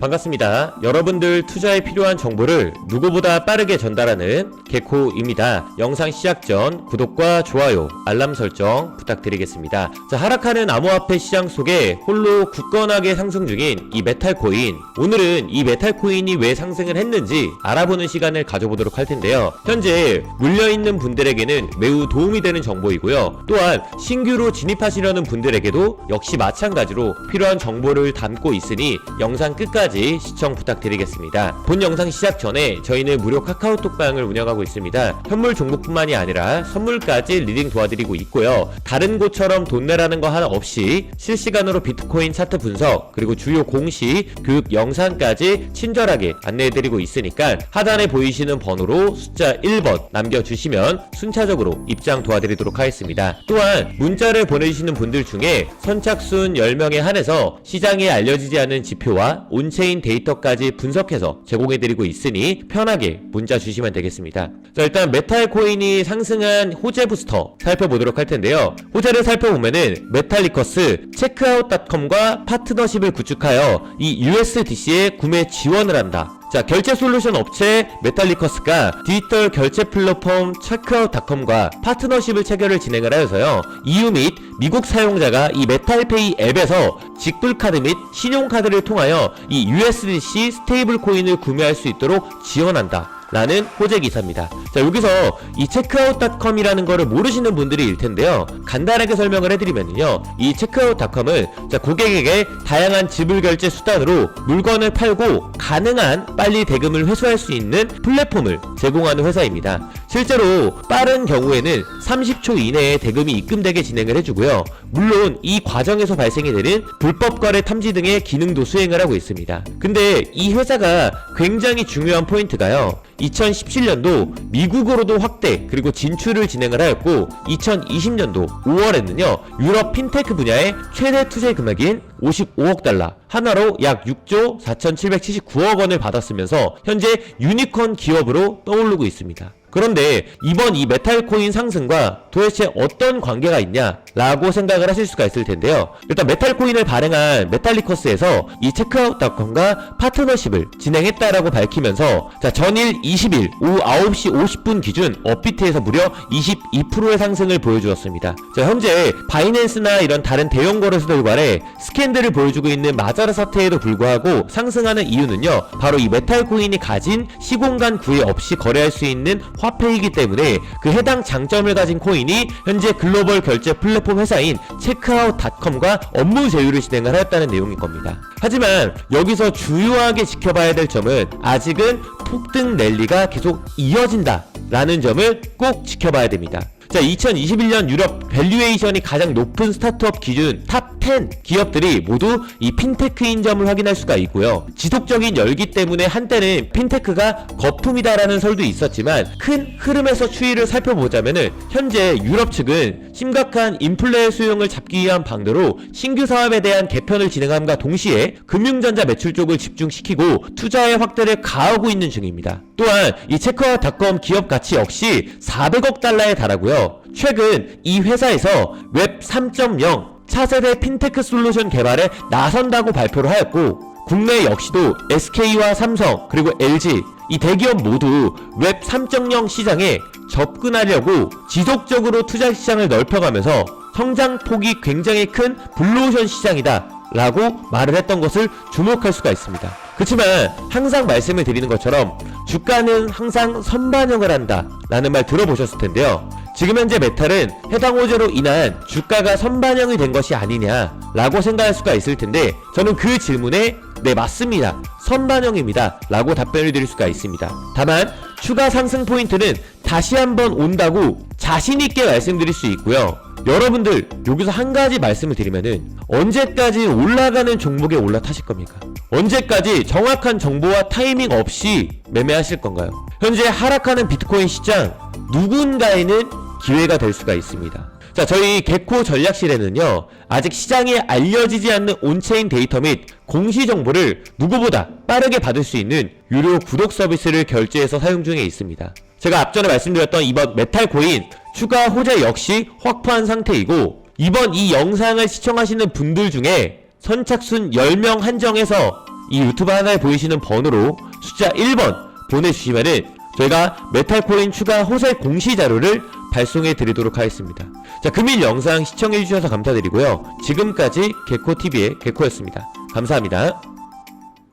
반갑습니다. 여러분들 투자에 필요한 정보를 누구보다 빠르게 전달하는 개코입니다. 영상 시작 전 구독과 좋아요, 알람 설정 부탁드리겠습니다. 자, 하락하는 암호화폐 시장 속에 홀로 굳건하게 상승 중인 이 메탈 코인. 오늘은 이 메탈 코인이 왜 상승을 했는지 알아보는 시간을 가져보도록 할 텐데요. 현재 물려있는 분들에게는 매우 도움이 되는 정보이고요. 또한 신규로 진입하시려는 분들에게도 역시 마찬가지로 필요한 정보를 담고 있으니 영상 끝까지 시청 부탁드리겠습니다. 본 영상 시작 전에 저희는 무료 카카오톡방을 운영하고 있습니다. 현물 종목뿐만이 아니라 선물까지 리딩 도와드리고 있고요. 다른 곳처럼 돈 내라는 거 하나 없이 실시간으로 비트코인 차트 분석 그리고 주요 공시 교육 영상까지 친절하게 안내해드리고 있으니까 하단에 보이시는 번호로 숫자 1번 남겨주시면 순차적으로 입장 도와드리도록 하겠습니다. 또한 문자를 보내주시는 분들 중에 선착순 10명에 한해서 시장에 알려지지 않은 지표와 온체 인 데이터까지 분석해서 제공해드리고 있으니 편하게 문자 주시면 되겠습니다. 자 일단 메탈 코인이 상승한 호재 부스터 살펴보도록 할 텐데요. 호재를 살펴보면은 메탈리커스 체크아웃닷컴과 파트너십을 구축하여 이 USDC에 구매 지원을 한다. 자, 결제 솔루션 업체 메탈리커스가 디지털 결제 플랫폼 체크아웃닷컴과 파트너십을 체결을 진행을 하여서요. EU 및 미국 사용자가 이 메탈페이 앱에서 직불카드 및 신용카드를 통하여 이 USDC 스테이블 코인을 구매할 수 있도록 지원한다. 라는 호재 기사입니다. 자, 여기서 이 체크아웃닷컴이라는 거를 모르시는 분들이 일 텐데요. 간단하게 설명을 해드리면요. 이 체크아웃닷컴은 자, 고객에게 다양한 지불 결제 수단으로 물건을 팔고 가능한 빨리 대금을 회수할 수 있는 플랫폼을 제공하는 회사입니다. 실제로 빠른 경우에는 30초 이내에 대금이 입금되게 진행을 해주고요. 물론 이 과정에서 발생이 되는 불법 거래 탐지 등의 기능도 수행을 하고 있습니다. 근데 이 회사가 굉장히 중요한 포인트가요. 2017년도 미국으로도 확대 그리고 진출을 진행을 하였고 2020년도 5월에는요 유럽 핀테크 분야의 최대 투자 금액인 55억 달러 하나로 약 6조 4,779억 원을 받았으면서 현재 유니콘 기업으로 떠오르고 있습니다. 그런데 이번 이 메탈 코인 상승과 도대체 어떤 관계가 있냐라고 생각을 하실 수가 있을 텐데요. 일단 메탈 코인을 발행한 메탈리커스에서 이 체크아웃닷컴과 파트너십을 진행했다라고 밝히면서 자 전일 20일 오후 9시 50분 기준 업비트에서 무려 22%의 상승을 보여주었습니다. 자 현재 바이낸스나 이런 다른 대형 거래소들 간에 스캔들을 보여주고 있는 마자르 사태에도 불구하고 상승하는 이유는요. 바로 이 메탈 코인이 가진 시공간 구애 없이 거래할 수 있는 화폐이기 때문에 그 해당 장점을 가진 코인 이 현재 글로벌 결제 플랫폼 회사인 체크아웃닷컴과 업무 제휴를 진행을 하였다는 내용인 겁니다. 하지만 여기서 주요하게 지켜봐야 될 점은 아직은 폭등 랠리가 계속 이어진다 라는 점을 꼭 지켜봐야 됩니다. 자, 2021년 유럽 밸류에이션이 가장 높은 스타트업 기준 탑 10 기업들이 모두 이 핀테크인 점을 확인할 수가 있고요. 지속적인 열기 때문에 한때는 핀테크가 거품이다라는 설도 있었지만 큰 흐름에서 추이를 살펴보자면은 현재 유럽 측은 심각한 인플레 수용을 잡기 위한 방도로 신규 사업에 대한 개편을 진행함과 동시에 금융전자 매출 쪽을 집중시키고 투자의 확대를 가하고 있는 중입니다. 또한 이 체크아웃닷컴 기업 가치 역시 400억 달러에 달하고요. 최근 이 회사에서 웹 3.0 차세대 핀테크 솔루션 개발에 나선다고 발표를 하였고 국내 역시도 SK와 삼성 그리고 LG 이 대기업 모두 웹 3.0 시장에 접근하려고 지속적으로 투자 시장을 넓혀가면서 성장 폭이 굉장히 큰 블루오션 시장이다 라고 말을 했던 것을 주목할 수가 있습니다. 그렇지만 항상 말씀을 드리는 것처럼 주가는 항상 선반영을 한다 라는 말 들어보셨을 텐데요. 지금 현재 메탈은 해당 호재로 인한 주가가 선반영이 된 것이 아니냐 라고 생각할 수가 있을 텐데 저는 그 질문에 네 맞습니다 선반영입니다 라고 답변을 드릴 수가 있습니다 다만 추가 상승 포인트는 다시 한번 온다고 자신있게 말씀드릴 수 있고요 여러분들 여기서 한 가지 말씀을 드리면은 언제까지 올라가는 종목에 올라타실 겁니까? 언제까지 정확한 정보와 타이밍 없이 매매하실 건가요? 현재 하락하는 비트코인 시장 누군가에는 기회가 될 수가 있습니다. 자, 저희 개코 전략실에는요, 아직 시장에 알려지지 않는 온체인 데이터 및 공시 정보를 누구보다 빠르게 받을 수 있는 유료 구독 서비스를 결제해서 사용 중에 있습니다. 제가 앞전에 말씀드렸던 이번 메탈 코인 추가 호재 역시 확보한 상태이고, 이번 이 영상을 시청하시는 분들 중에 선착순 10명 한정해서 이 유튜브 하나에 보이시는 번호로 숫자 1번 보내주시면은 저희가 메탈코인 추가 호세 공시 자료를 발송해 드리도록 하겠습니다. 자, 금일 영상 시청해 주셔서 감사드리고요. 지금까지 개코TV의 개코였습니다. 감사합니다.